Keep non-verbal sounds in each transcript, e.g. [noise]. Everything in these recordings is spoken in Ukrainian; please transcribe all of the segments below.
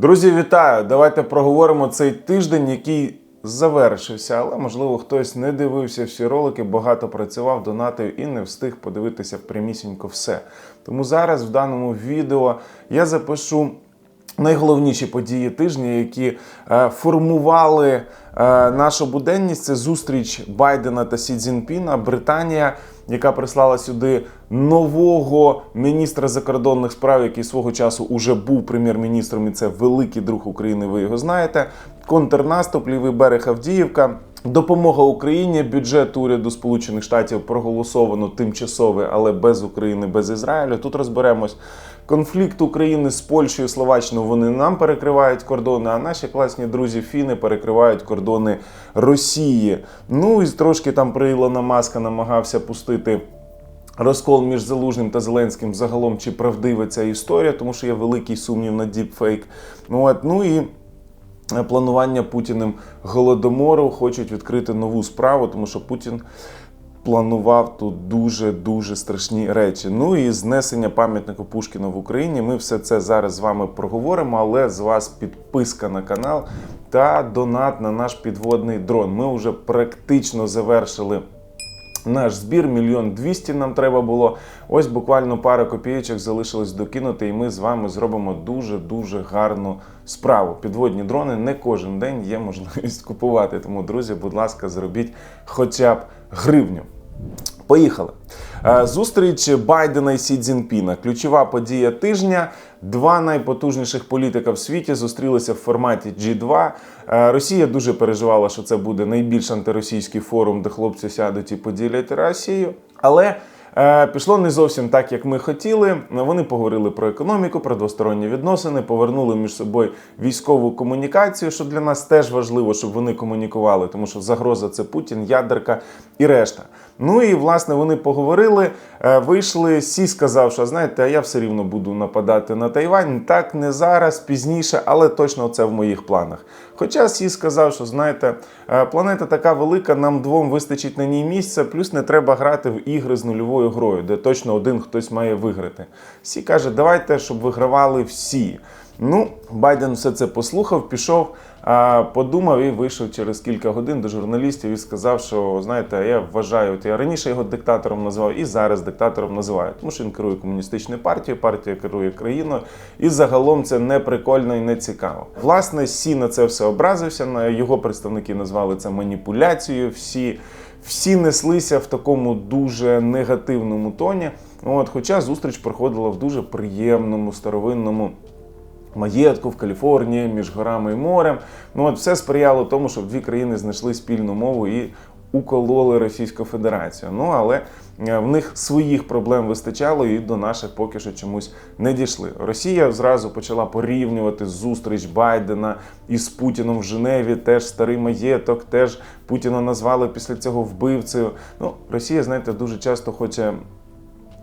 Друзі, вітаю! Давайте проговоримо цей тиждень, який завершився, але можливо хтось не дивився всі ролики, багато працював, донатив і не встиг подивитися прямісінько все. Тому зараз в даному відео я запишу. Найголовніші події тижня, які е, формували е, нашу буденність, це зустріч Байдена та Сі Цзіньпіна, Британія, яка прислала сюди нового міністра закордонних справ, який свого часу уже був прем'єр-міністром, і це великий друг України. Ви його знаєте. Контрнаступ, лівий берег Авдіївка. Допомога Україні, бюджет уряду Сполучених Штатів проголосовано тимчасовий, але без України, без Ізраїлю. Тут розберемось. Конфлікт України з Польщею, Словаччиною вони нам перекривають кордони, а наші класні друзі Фіни перекривають кордони Росії. Ну і трошки там при Ілона Маска намагався пустити. Розкол між Залужним та Зеленським загалом чи правдива ця історія, тому що є великий сумнів на діпфейк. Ну, от, ну і е, планування Путіним голодомору хочуть відкрити нову справу, тому що Путін планував тут дуже дуже страшні речі. Ну і знесення пам'ятника Пушкіна в Україні. Ми все це зараз з вами проговоримо, але з вас підписка на канал та донат на наш підводний дрон. Ми вже практично завершили. Наш збір мільйон двісті нам треба було. Ось буквально пара копійочок залишилось докинути, і ми з вами зробимо дуже дуже гарну справу. Підводні дрони не кожен день є можливість купувати. Тому, друзі, будь ласка, зробіть хоча б гривню. Поїхали. Е, Зустріч Байдена і Сі Цзіньпіна. Ключова подія тижня. Два найпотужніших політика в світі зустрілися в форматі G2. Е, Росія дуже переживала, що це буде найбільш антиросійський форум, де хлопці сядуть і поділять Росію. Але е, пішло не зовсім так, як ми хотіли. Вони поговорили про економіку, про двосторонні відносини, повернули між собою військову комунікацію, що для нас теж важливо, щоб вони комунікували, тому що загроза це Путін, ядерка і решта. Ну і власне вони поговорили, е, вийшли. Сі сказав, що знаєте, я все рівно буду нападати на Тайвань. Так не зараз, пізніше, але точно це в моїх планах. Хоча Сі сказав, що знаєте, е, планета така велика, нам двом вистачить на ній місця, плюс не треба грати в ігри з нульовою грою, де точно один хтось має виграти. Сі каже, давайте, щоб вигравали всі. Ну, Байден все це послухав, пішов, подумав і вийшов через кілька годин до журналістів і сказав, що знаєте, я вважаю, я раніше його диктатором називав і зараз диктатором називаю, тому що він керує комуністичною партією, партія керує країною, і загалом це не прикольно і не цікаво. Власне, Сі на це все образився. На його представники назвали це маніпуляцією. Всі. Всі неслися в такому дуже негативному тоні. От, хоча зустріч проходила в дуже приємному старовинному маєтку в Каліфорнії між горами і морем. Ну от все сприяло тому, щоб дві країни знайшли спільну мову і укололи Російську Федерацію. Ну але е, в них своїх проблем вистачало і до наших поки що чомусь не дійшли. Росія зразу почала порівнювати зустріч Байдена із Путіном в Женеві. Теж старий маєток, теж Путіна назвали після цього вбивцею. Ну, Росія, знаєте, дуже часто хоче.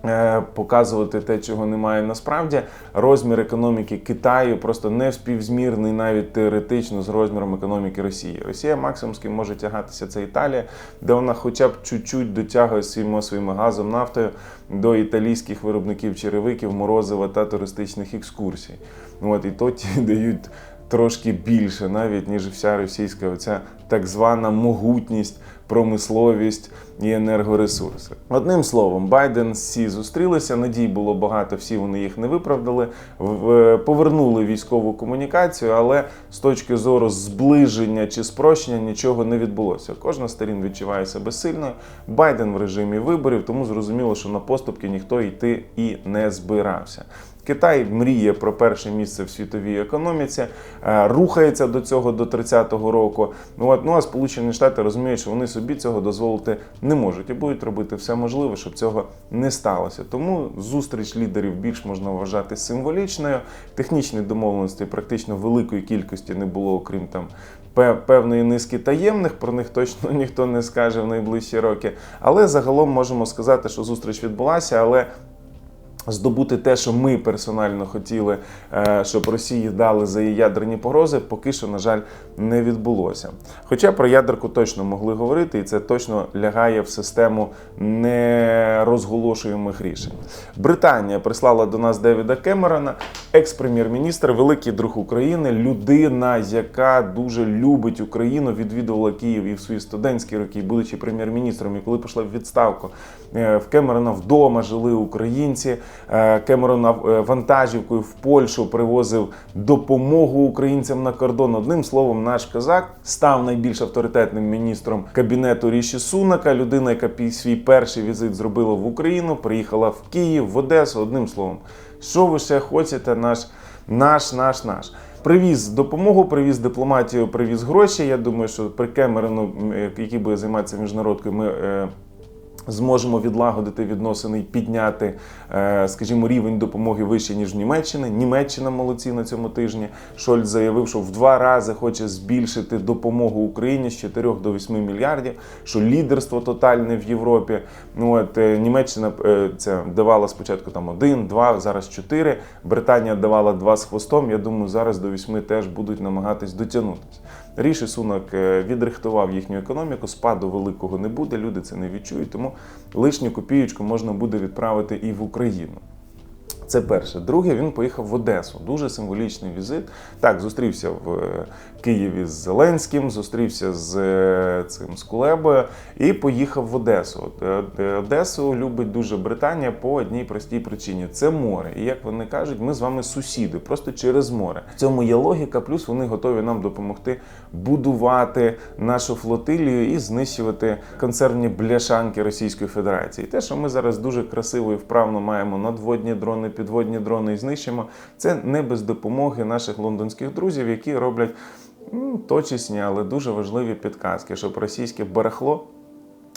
Е, Показувати те, чого немає насправді, розмір економіки Китаю просто не співзмірний навіть теоретично з розміром економіки Росії. Росія максимум може тягатися це Італія, де вона хоча б чуть-чуть дотягує своїм своїм газом, нафтою до італійських виробників черевиків, морозива та туристичних екскурсій. От і то ті [laughs] дають трошки більше, навіть ніж вся російська оця так звана могутність, промисловість і енергоресурси. Одним словом, Байден з Сі зустрілися. Надій було багато, всі вони їх не виправдали. Повернули військову комунікацію, але з точки зору зближення чи спрощення нічого не відбулося. Кожна сторін відчуває себе сильною. Байден в режимі виборів, тому зрозуміло, що на поступки ніхто йти і не збирався. Китай мріє про перше місце в світовій економіці, е, рухається до цього до 30-го року. Ну от ну а Сполучені Штати розуміють, що вони собі цього дозволити не можуть і будуть робити все можливе, щоб цього не сталося. Тому зустріч лідерів більш можна вважати символічною. Технічні домовленості практично великої кількості не було, окрім там. Певної низки таємних, про них точно [laughs] ніхто не скаже в найближчі роки. Але загалом можемо сказати, що зустріч відбулася, але здобути те, що ми персонально хотіли, е, щоб Росії дали за її ядерні погрози, поки що, на жаль, не відбулося. Хоча про ядерку точно могли говорити, і це точно лягає в систему нерозголошуємих рішень. Британія прислала до нас Девіда Кемерона, екс-прем'єр-міністр, великий друг України, людина, яка дуже любить Україну, відвідувала Київ і в свої студентські роки, будучи прем'єр-міністром, і коли пішла в відставку е, в Кемерона вдома жили українці. Е, Кемерон е, вантажівкою в Польщу привозив допомогу українцям на кордон. Одним словом, наш козак став найбільш авторитетним міністром кабінету Ріші Сунака. Людина, яка пі- свій перший візит зробила в Україну, приїхала в Київ, в Одесу. Одним словом, що ви ще хочете, наш, наш, наш, наш. Привіз допомогу, привіз дипломатію, привіз гроші. Я думаю, що при Кемерону, м, який буде займатися міжнародкою, ми. Зможемо відлагодити відносини і підняти, е, скажімо, рівень допомоги вище ніж в Німеччині. Німеччина молодці на цьому тижні. Шольц заявив, що в два рази хоче збільшити допомогу Україні з 4 до 8 мільярдів, що лідерство тотальне в Європі. Ну от е, Німеччина це давала спочатку там один, два, зараз чотири. Британія давала два з хвостом. Я думаю, зараз до 8 теж будуть намагатись дотягнутися. Ріші Сунок е, відрихтував їхню економіку, спаду великого не буде, люди це не відчують, тому лишню копієчку можна буде відправити і в Україну. Це перше. Друге, він поїхав в Одесу. Дуже символічний візит. Так, зустрівся в е, Києві з Зеленським, зустрівся з е, цим з Кулебою і поїхав в Одесу. Е, Одесу любить дуже Британія по одній простій причині: це море. І як вони кажуть, ми з вами сусіди, просто через море. В цьому є логіка, плюс вони готові нам допомогти будувати нашу флотилію і знищувати концерні бляшанки Російської Федерації. Те, що ми зараз дуже красиво і вправно маємо надводні дрони, підводні дрони і знищимо, це не без допомоги наших лондонських друзів, які роблять м, точісні, але дуже важливі підказки, щоб російське барахло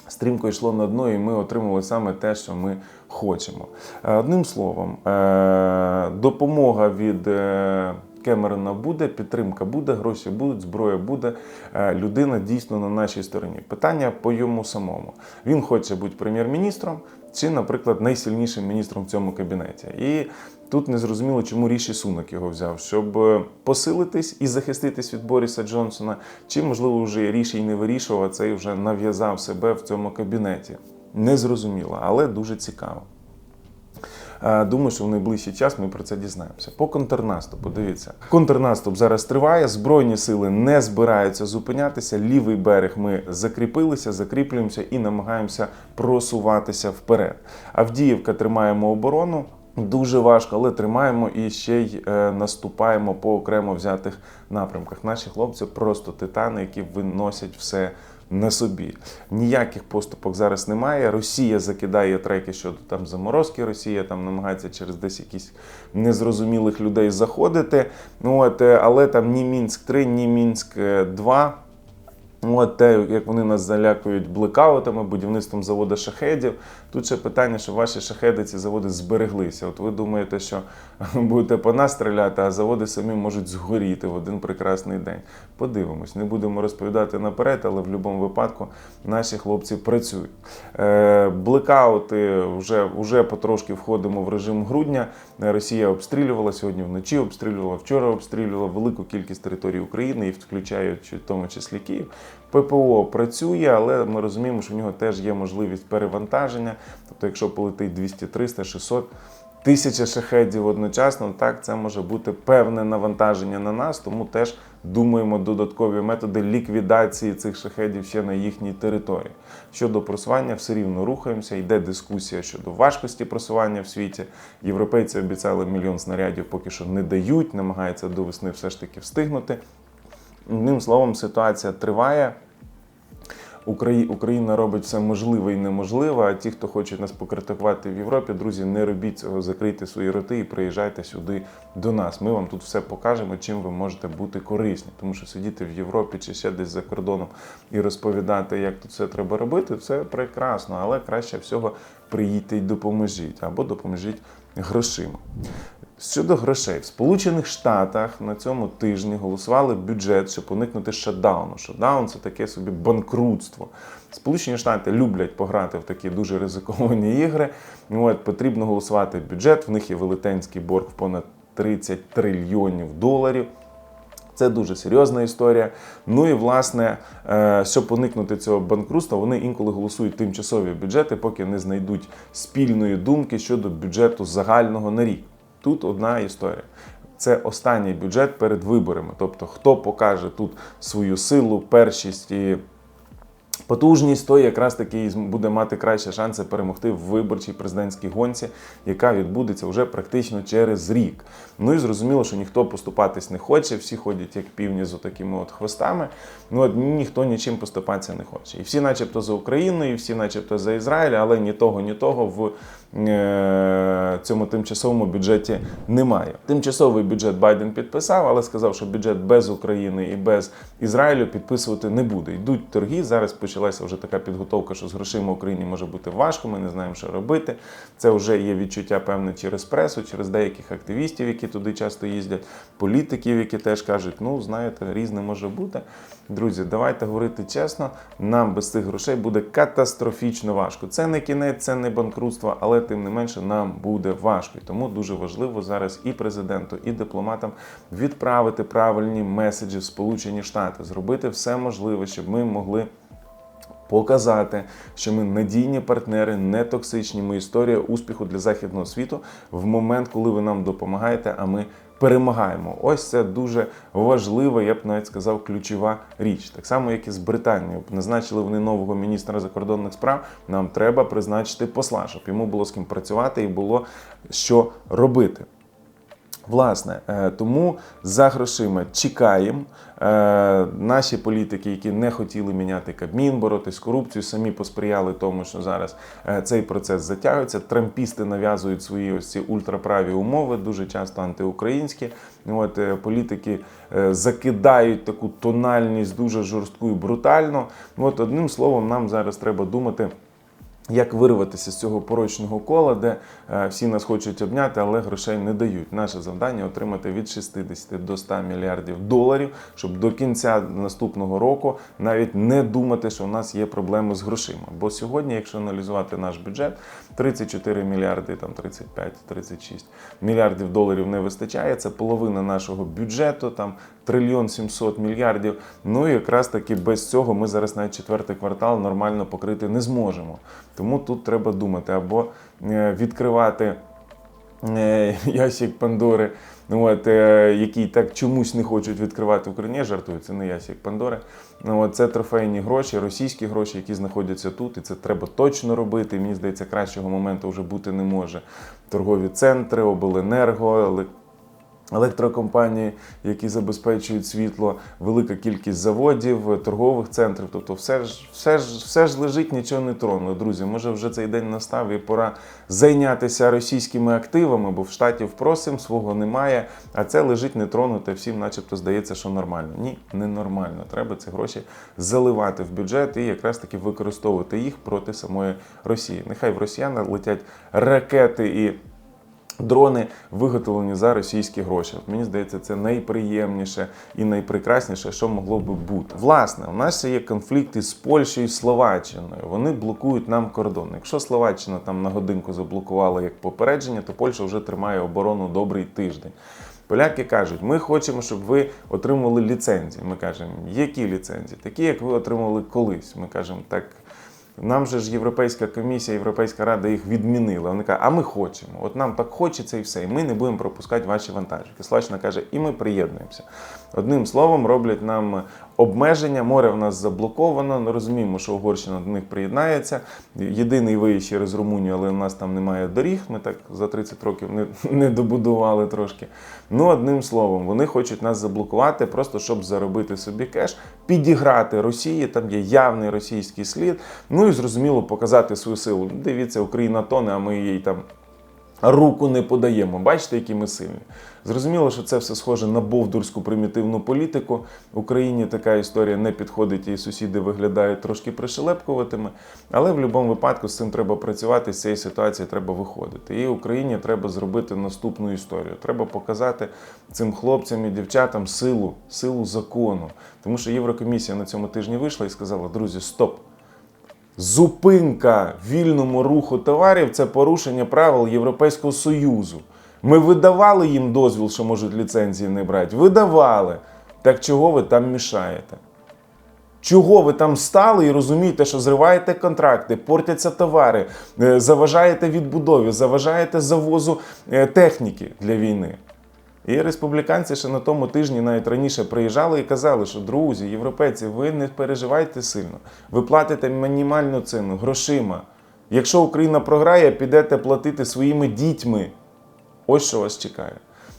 стрімко йшло на дно, і ми отримали саме те, що ми хочемо. Е, Одним словом, е, допомога від е, Кемерона буде, підтримка буде, гроші будуть, зброя буде. Людина дійсно на нашій стороні. Питання по йому самому. Він хоче бути прем'єр-міністром чи, наприклад, найсильнішим міністром в цьому кабінеті. І тут не зрозуміло, чому Ріші Сунок його взяв, щоб е, посилитись і захиститись від Боріса Джонсона, чи, можливо, вже Ріші й не вирішував, цей вже нав'язав себе в цьому кабінеті. Незрозуміло, але дуже цікаво. Е, Думаю, що в найближчий час ми про це дізнаємося. По контрнаступу, дивіться, контрнаступ зараз триває. Збройні сили не збираються зупинятися. Лівий берег ми закріпилися, закріплюємося і намагаємося просуватися вперед. Авдіївка тримаємо оборону. Дуже важко, але тримаємо і ще й е, наступаємо по окремо взятих напрямках. Наші хлопці просто титани, які виносять все на собі. Ніяких поступок зараз немає. Росія закидає треки щодо там заморозки. Росія там намагається через десь якісь незрозумілих людей заходити. Ну от, е, але там ні Мінськ 3, ні Мінськ 2 От те, як вони нас залякують блекаутами, будівництвом заводу шахедів. Тут ще питання, що ваші шахеди, ці заводи збереглися. От ви думаєте, що [laughs] будете по нас стріляти, а заводи самі можуть згоріти в один прекрасний день. Подивимось, не будемо розповідати наперед, але в будь-якому випадку наші хлопці працюють. Е, блекаути вже, вже потрошки входимо в режим грудня. Росія обстрілювала сьогодні вночі, обстрілювала вчора, обстрілювала велику кількість територій України і включаючи в тому числі Київ. ППО працює, але ми розуміємо, що в нього теж є можливість перевантаження. Тобто, якщо полетить 200, 300, 600, тисяча шахедів одночасно, так це може бути певне навантаження на нас, тому теж думаємо додаткові методи ліквідації цих шахедів ще на їхній території. Щодо просування, все рівно рухаємося. Йде дискусія щодо важкості просування в світі. Європейці обіцяли мільйон снарядів, поки що не дають, намагаються до весни все ж таки встигнути. Одним словом, ситуація триває. Украї- Україна робить все можливе і неможливе. А ті, хто хоче нас покритикувати в Європі, друзі, не робіть цього, закрийте свої роти і приїжджайте сюди до нас. Ми вам тут все покажемо, чим ви можете бути корисні. Тому що сидіти в Європі чи ще десь за кордоном і розповідати, як тут все треба робити, це прекрасно, але краще всього приїдьте і допоможіть або допоможіть грошима. Щодо грошей, в Сполучених Штатах на цьому тижні голосували бюджет, щоб уникнути шатдауну. Шатдаун це таке собі банкрутство. Сполучені Штати люблять пограти в такі дуже ризиковані ігри. От, потрібно голосувати бюджет. В них є велетенський борг в понад 30 трильйонів доларів. Це дуже серйозна історія. Ну і власне, е, щоб уникнути цього банкрутства, вони інколи голосують тимчасові бюджети, поки не знайдуть спільної думки щодо бюджету загального на рік. Тут одна історія. Це останній бюджет перед виборами. Тобто, хто покаже тут свою силу, першість і потужність, той якраз таки буде мати кращі шанси перемогти в виборчій президентській гонці, яка відбудеться вже практично через рік. Ну і зрозуміло, що ніхто поступатись не хоче, всі ходять як півні з такими от хвостами. Ну от ніхто нічим поступатися не хоче. І всі, начебто, за Україну, і всі, начебто, за Ізраїль, але ні того, ні того в цьому тимчасовому бюджеті немає. Тимчасовий бюджет Байден підписав, але сказав, що бюджет без України і без Ізраїлю підписувати не буде. Йдуть торги. Зараз почалася вже така підготовка, що з грошима Україні може бути важко. Ми не знаємо, що робити. Це вже є відчуття певне через пресу, через деяких активістів, які туди часто їздять, політиків, які теж кажуть, ну знаєте, різне може бути. Друзі, давайте говорити чесно, нам без цих грошей буде катастрофічно важко. Це не кінець, це не банкрутство, але тим не менше нам буде важко. І тому дуже важливо зараз і президенту, і дипломатам відправити правильні меседжі в Сполучені Штати, зробити все можливе, щоб ми могли. Показати, що ми надійні партнери, не токсичні. Ми історія успіху для західного світу в момент, коли ви нам допомагаєте, а ми перемагаємо. Ось це дуже важлива, я б навіть сказав, ключова річ. Так само, як і з Британією. Назначили вони нового міністра закордонних справ. Нам треба призначити посла, щоб йому було з ким працювати і було що робити. Власне, е, тому за грошима чекаємо. Е, Наші політики, які не хотіли міняти Кабмін, боротись з корупцією, самі посприяли тому, що зараз е, цей процес затягується. Трампісти нав'язують свої ось ці ультраправі умови, дуже часто антиукраїнські. От політики закидають таку тональність дуже жорстку і брутально. От одним словом, нам зараз треба думати. Як вирватися з цього порочного кола, де е, всі нас хочуть обняти, але грошей не дають. Наше завдання отримати від 60 до 100 мільярдів доларів, щоб до кінця наступного року навіть не думати, що у нас є проблеми з грошима. Бо сьогодні, якщо аналізувати наш бюджет, 34 мільярди, там 35-36 мільярдів доларів не вистачає. Це половина нашого бюджету, там трильйон 700 мільярдів. Ну і якраз таки без цього ми зараз навіть четвертий квартал нормально покрити не зможемо. Тому тут треба думати або е, відкривати е, ящик Пандори, от, е, який так чомусь не хочуть відкривати в Україні. Жартую, це не ящик Пандори. Ну, от, це трофейні гроші, російські гроші, які знаходяться тут, і це треба точно робити. Мені здається, кращого моменту вже бути не може. Торгові центри, обленерго, електрокомпанії, які забезпечують світло, велика кількість заводів, торгових центрів. Тобто, все ж, все ж, все ж лежить, нічого не тронуло. Друзі, може вже цей день настав і пора зайнятися російськими активами, бо в штатів просим, свого немає. А це лежить нетронуте. Всім, начебто, здається, що нормально. Ні, не нормально. Треба ці гроші заливати в бюджет і якраз таки використовувати їх проти самої Росії. Нехай в росіян летять ракети і. Дрони виготовлені за російські гроші. Мені здається, це найприємніше і найпрекрасніше, що могло би бути. Власне, у нас є конфлікти з Польщею і Словаччиною. Вони блокують нам кордон. Якщо Словаччина там на годинку заблокувала як попередження, то Польща вже тримає оборону добрий тиждень. Поляки кажуть, ми хочемо, щоб ви отримували ліцензії. Ми кажемо, які ліцензії? Такі, як ви отримували колись. Ми кажемо, так. Нам же ж Європейська комісія, Європейська рада їх відмінила. Вони кажуть, а ми хочемо. От нам так хочеться і все. І ми не будемо пропускати ваші вантажівки. Словаччина каже, і ми приєднуємося. Одним словом, роблять нам обмеження. Море в нас заблоковано. Ми розуміємо, що Угорщина до них приєднається. Єдиний виїзд через Румунію, але у нас там немає доріг. Ми так за 30 років не, не добудували трошки. Ну, одним словом, вони хочуть нас заблокувати, просто щоб заробити собі кеш, підіграти Росії. Там є явний російський слід. Ну і зрозуміло показати свою силу. Дивіться, Україна тоне, а ми їй там руку не подаємо. Бачите, які ми сильні. Зрозуміло, що це все схоже на бовдурську примітивну політику. Україні така історія не підходить, і сусіди виглядають трошки пришелепкуватими. Але в будь-якому випадку з цим треба працювати, з цієї ситуації треба виходити. І Україні треба зробити наступну історію. Треба показати цим хлопцям і дівчатам силу, силу закону. Тому що Єврокомісія на цьому тижні вийшла і сказала: друзі, стоп. Зупинка вільному руху товарів це порушення правил Європейського Союзу. Ми видавали їм дозвіл, що можуть ліцензії не брати. Видавали. Так чого ви там мішаєте? Чого ви там стали і розумієте, що зриваєте контракти, портяться товари, е, заважаєте відбудові, заважаєте завозу е, техніки для війни? І республіканці ще на тому тижні навіть раніше приїжджали і казали, що друзі, європейці, ви не переживайте сильно. Ви платите мінімальну ціну грошима. Якщо Україна програє, підете платити своїми дітьми. Ось що вас чекає.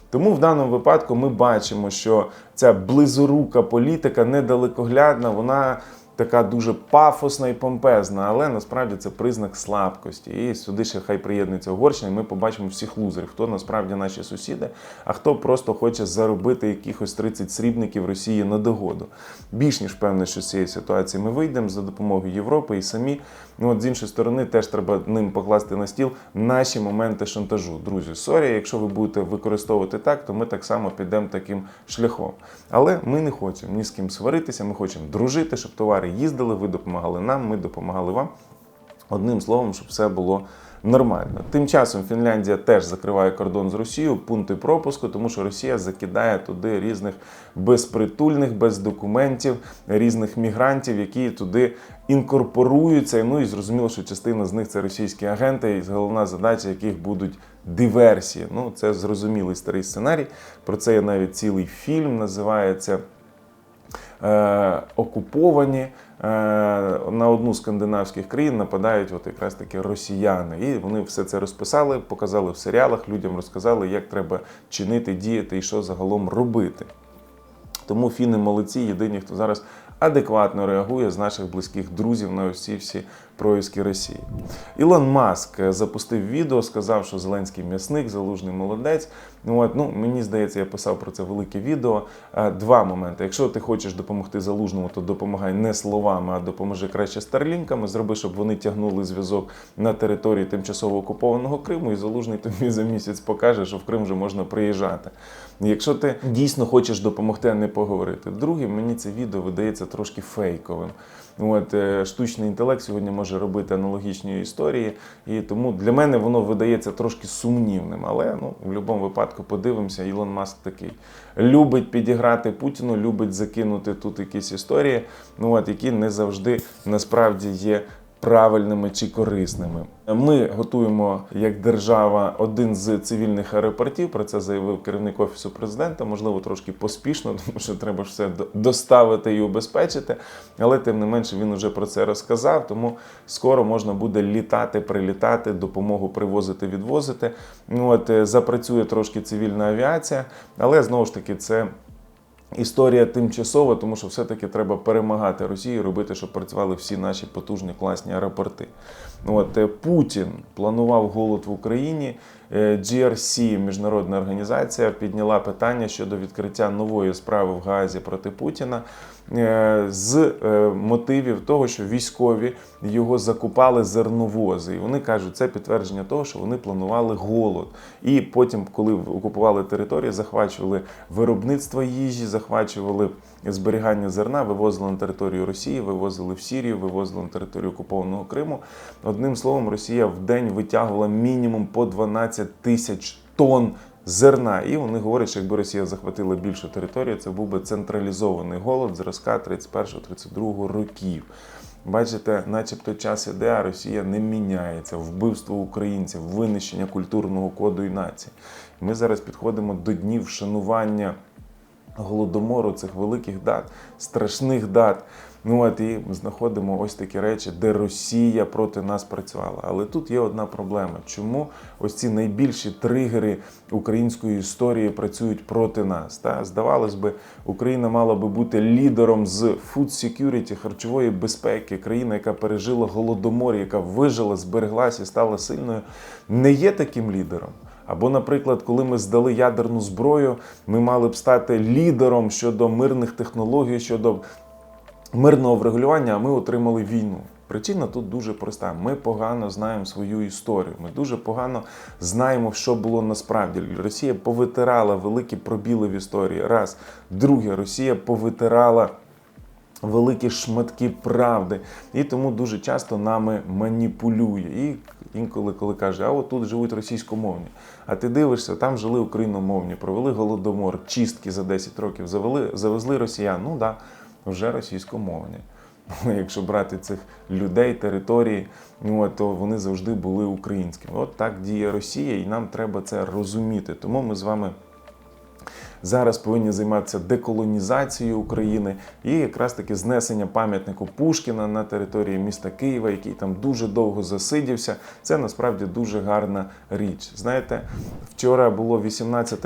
Тому в даному випадку ми бачимо, що ця близорука політика недалекоглядна, вона така дуже пафосна і помпезна, але насправді це признак слабкості. І сюди ще хай приєднується Угорщина, і ми побачимо всіх лузерів, хто насправді наші сусіди, а хто просто хоче заробити якихось 30 срібників Росії на догоду. Більш ніж певне, що з цієї ситуації ми вийдемо за допомогою Європи і самі. Ну от з іншої сторони, теж треба ним покласти на стіл наші моменти шантажу. Друзі, сорі, якщо ви будете використовувати так, то ми так само підемо таким шляхом. Але ми не хочемо ні з ким сваритися, ми хочемо дружити, щоб товари їздили, ви допомагали нам, ми допомагали вам. Одним словом, щоб все було нормально. Тим часом Фінляндія теж закриває кордон з Росією, пункти пропуску, тому що Росія закидає туди різних безпритульних, без документів, різних мігрантів, які туди інкорпоруються. Ну і зрозуміло, що частина з них це російські агенти, і головна задача яких будуть диверсії. Ну, це зрозумілий старий сценарій. Про це є навіть цілий фільм, називається окуповані. Е, на одну з скандинавських країн нападають от якраз таки росіяни. І вони все це розписали, показали в серіалах, людям розказали, як треба чинити, діяти і що загалом робити. Тому фіни молодці, єдині, хто зараз адекватно реагує з наших близьких друзів на усі всі проїзки Росії. Ілон Маск запустив відео, сказав, що Зеленський м'ясник, залужний молодець. От, ну, Мені здається, я писав про це велике відео. Е, Два моменти. Якщо ти хочеш допомогти залужному, то допомагай не словами, а допоможи краще старлінками. Зроби, щоб вони тягнули зв'язок на території тимчасово окупованого Криму, і залужний тобі за місяць покаже, що в Крим вже можна приїжджати. Якщо ти дійсно хочеш допомогти, а не поговорити. Друге, мені це відео видається трошки фейковим. От е, штучний інтелект сьогодні може робити аналогічні історії, і тому для мене воно видається трошки сумнівним. Але ну в будь-якому випадку подивимося, Ілон Маск такий любить підіграти Путіну, любить закинути тут якісь історії, ну от які не завжди насправді є правильними чи корисними. Ми готуємо як держава один з цивільних аеропортів. Про це заявив керівник офісу президента. Можливо, трошки поспішно, [laughs] тому що треба ж все доставити і убезпечити. Але тим не менше він уже про це розказав. Тому скоро можна буде літати, прилітати, допомогу привозити, відвозити. Ну от е, запрацює трошки цивільна авіація, але знову ж таки це. Історія тимчасова, тому що все-таки треба перемагати Росію, робити, щоб працювали всі наші потужні класні аеропорти. От е, Путін планував голод в Україні. Е, GRC, міжнародна організація, підняла питання щодо відкриття нової справи в Газі проти Путіна з мотивів того, що військові його закупали зерновози. І вони кажуть, це підтвердження того, що вони планували голод. І потім, коли окупували територію, захвачували виробництво їжі, захвачували зберігання зерна, вивозили на територію Росії, вивозили в Сірію, вивозили на територію окупованого Криму. Одним словом, Росія в день витягувала мінімум по 12 тисяч тонн зерна. І вони говорять, що якби Росія захватила більшу територію, це був би централізований голод зразка 31-32 років. Бачите, начебто час іде, а Росія не міняється. Вбивство українців, винищення культурного коду і нації. Ми зараз підходимо до днів вшанування голодомору цих великих дат, страшних дат. Ну от і знаходимо ось такі речі, де Росія проти нас працювала. Але тут є одна проблема. Чому ось ці найбільші тригери української історії працюють проти нас? Та здавалось би, Україна мала би бути лідером з food security, харчової безпеки, країна, яка пережила голодомор, яка вижила, збереглася стала сильною, не є таким лідером. Або, наприклад, коли ми здали ядерну зброю, ми мали б стати лідером щодо мирних технологій, щодо мирного врегулювання, а ми отримали війну. Причина тут дуже проста. Ми погано знаємо свою історію. Ми дуже погано знаємо, що було насправді. Росія повитирала великі пробіли в історії. Раз. Друге, Росія повитирала великі шматки правди. І тому дуже часто нами маніпулює. І інколи, коли каже, а от тут живуть російськомовні. А ти дивишся, там жили україномовні, провели голодомор, чистки за 10 років, завели, завезли росіян. Ну да, вже російськомовні. [laughs] Якщо брати цих людей, території, ну, то вони завжди були українськими. От так діє Росія, і нам треба це розуміти. Тому ми з вами зараз повинні займатися деколонізацією України і якраз таки знесення пам'ятнику Пушкіна на території міста Києва, який там дуже довго засидівся. Це насправді дуже гарна річ. Знаєте, вчора було 18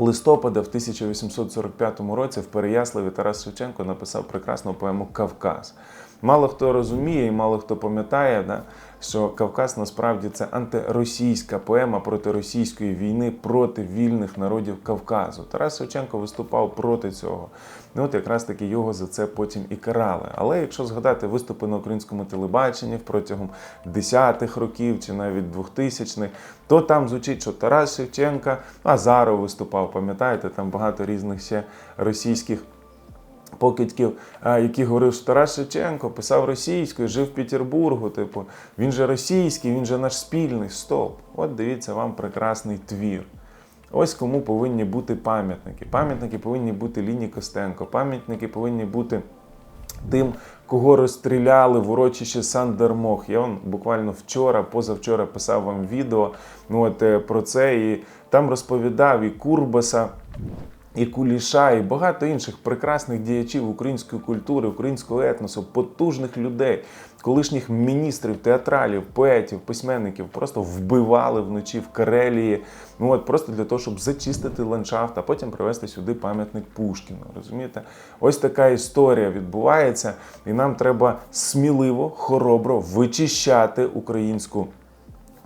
листопада в 1845 році в Переяславі Тарас Шевченко написав прекрасну поему Кавказ. Мало хто розуміє і мало хто пам'ятає, да, що Кавказ насправді це антиросійська поема проти російської війни проти вільних народів Кавказу. Тарас Шевченко виступав проти цього. І от якраз таки його за це потім і карали. Але якщо згадати виступи на українському телебаченні протягом десятих років чи навіть 2000-х, то там звучить, що Тарас Шевченка, Азаров виступав, пам'ятаєте, там багато різних ще російських покидьків, які говорив, що Тарас Шевченко писав російською, жив в Петербургу. Типу, він же російський, він же наш спільний. Стоп! От дивіться вам прекрасний твір. Ось кому повинні бути пам'ятники. Пам'ятники повинні бути Ліні Костенко, пам'ятники повинні бути тим, кого розстріляли в урочищі Сандермох. Я вам буквально вчора, позавчора писав вам відео ну, от, е, про це і там розповідав і Курбаса. І Куліша, і багато інших прекрасних діячів української культури, українського етносу, потужних людей, колишніх міністрів, театралів, поетів, письменників просто вбивали вночі в Карелії. Ну от просто для того, щоб зачистити ландшафт, а потім привезти сюди пам'ятник Пушкіну. Розумієте? Ось така історія відбувається, і нам треба сміливо, хоробро вичищати українську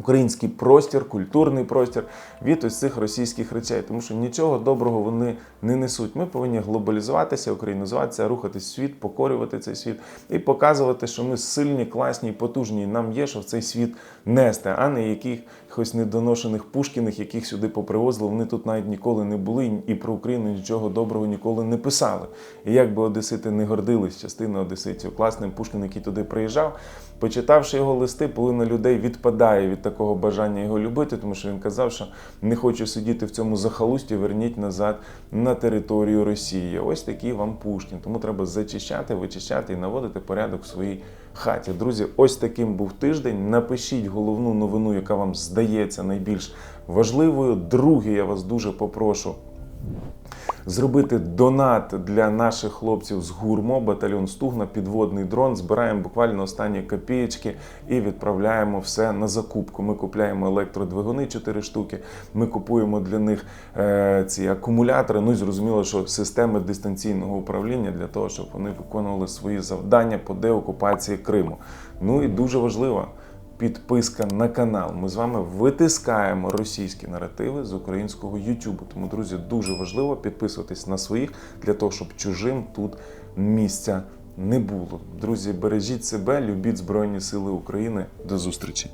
український простір, культурний простір від ось цих російських речей, тому що нічого доброго вони не несуть. Ми повинні глобалізуватися, українізуватися, рухатись світ, покорювати цей світ і показувати, що ми сильні, класні потужні. Нам є що в цей світ нести, а не якихось недоношених пушкіних, яких сюди попривозили. Вони тут навіть ніколи не були і про Україну нічого доброго ніколи не писали. І як би Одесити не гордились, частина одеситів, класним Пушкін, який туди приїжджав. Почитавши його листи, половина людей відпадає від такого бажання його любити, тому що він казав, що не хочу сидіти в цьому захалусті, верніть назад на територію Росії. Ось такий вам Пушкін. Тому треба зачищати, вичищати і наводити порядок в своїй хаті. Друзі, ось таким був тиждень. Напишіть головну новину, яка вам здається найбільш важливою. Друге, я вас дуже попрошу зробити донат для наших хлопців з гурмо, батальйон Стугна, підводний дрон. Збираємо буквально останні копієчки і відправляємо все на закупку. Ми купляємо електродвигуни 4 штуки. Ми купуємо для них е, ці акумулятори. Ну і зрозуміло, що системи дистанційного управління для того, щоб вони виконували свої завдання по деокупації Криму. Ну і дуже важливо підписка на канал. Ми з вами витискаємо російські наративи з українського Ютубу. Тому, друзі, дуже важливо підписуватись на своїх для того, щоб чужим тут місця не було. Друзі, бережіть себе, любіть Збройні Сили України. До зустрічі!